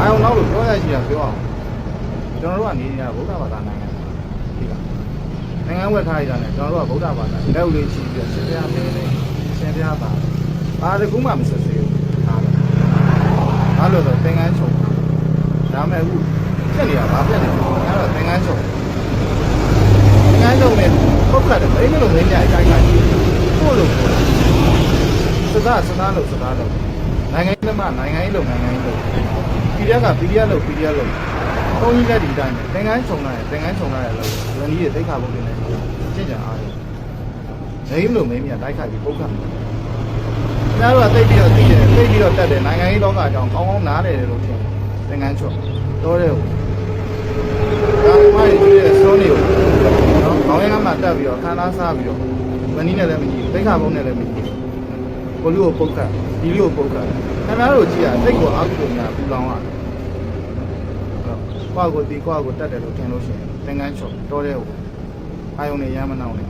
အာယုံနောက်လို့ပြောရရှိတာပြောအောင်ကျွန်တော်တို့ကနေနေတာဗုဒ္ဓဘာသာနိုင်ငံဒီကနိုင်ငံဝက်ထားရတာနဲ့ကျွန်တော်တို့ကဗုဒ္ဓဘာသာလက်ဦးလေးရှိပြီးတော့ရှင်ပြမင်းလေးရှင်ပြပါဘာတကူမှမဆက်စေဘူးအားလုံးအားလို့တော့သင်္ကန်းချုပ်ဒါမဲ့အခုပြက်နေတာဘာပြက်နေလဲအဲ့တော့သင်္ကန်းချုပ်သင်္ကန်းချုပ်နဲ့ပုတ်ခတ်တယ်ဘယ်လိုမင်းများအကြိုက်ခိုင်းပို့လို့စကားစကားလို့စကားလို့ နိုင်ငံရေးမှာနိုင်ငံရေးလို့နိုင်ငံရေးလို့ပြည်ရကပြည်ရလို့ပြည်ရလို့ဘုန်းကြီးလက်ဒီတိုင်းသင်္ကန်းချုပ်လာတယ်သင်္ကန်းချုပ်လာတယ်လို့ဝန်ကြီးရဲ့သိက္ခာပုဒ်တွေနဲ့ကျင့်ကြံအားတယ်နေမလို့မင်းများတိုက်ခိုက်ပြီးပုတ်ခတ်တယ်ခင်ဗျားတို့ကသိပြီးတော့သိတယ်သိပြီးတော့တက်တယ်နိုင်ငံရေးလောကအကြောင်းကောင်းကောင်းနားလည်တယ်လို့ထင်သင်္ကန်းချုပ်တော့တဲ့ဟိုဒါမှမဟုတ်ဒီစွန်းနေကိုနော်ခေါင်းရမ်းမှာတက်ပြီးတော့ခန်းသားစားပြီးတော့မနီးနဲ့လည်းမကြည့်သိက္ခာပုဒ်နဲ့လည်းမကြည့် ကိုလူကိုပုတ်ခတ်ဒီလူကိုပုတ်ခတ်ခင်ဗျားတို့ကြည့်ရသိကိုအာကုညာပူလောင်ရတယ်ကွာကိုတီကွာကိုတက်တယ်လို့ထင်လို့ရှိရင်သင်္ကန်းချုပ်တော့တဲ့ဟိုအာယုံနဲ့ရမ်းမနှောင်းနဲ့